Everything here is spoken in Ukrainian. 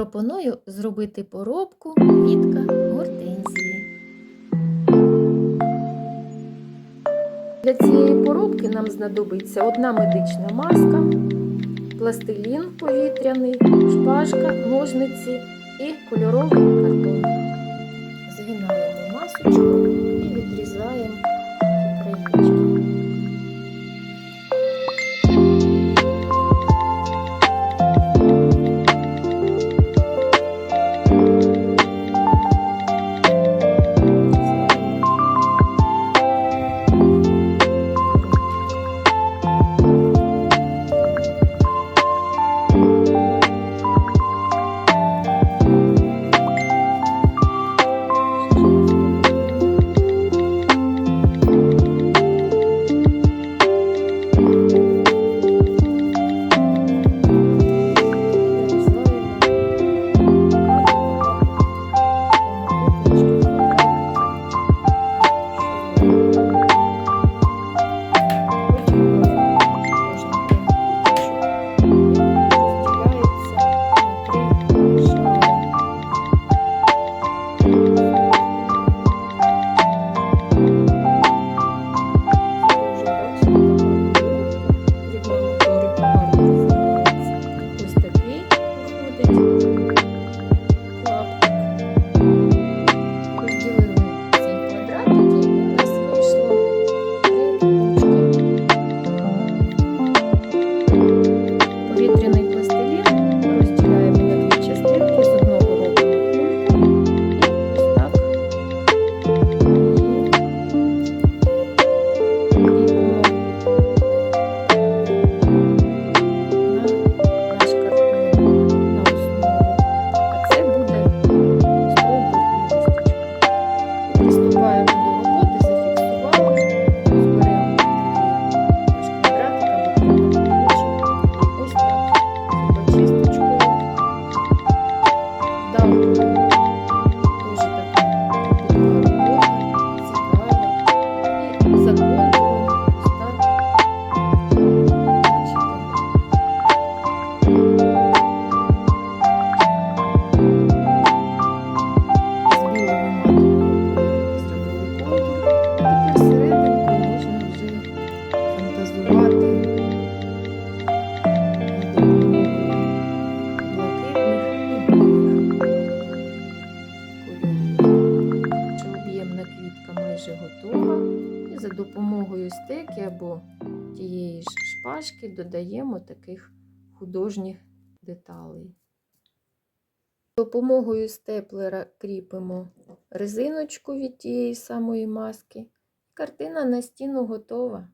Пропоную зробити поробку квітка гортензії. Для цієї поробки нам знадобиться одна медична маска, пластилін повітряний, шпажка, ножниці і кольоровий картон. Приступаємо за допомогою стеки або тієї ж шпажки додаємо таких художніх деталей. Допомогою степлера кріпимо резиночку від тієї самої маски. Картина на стіну готова.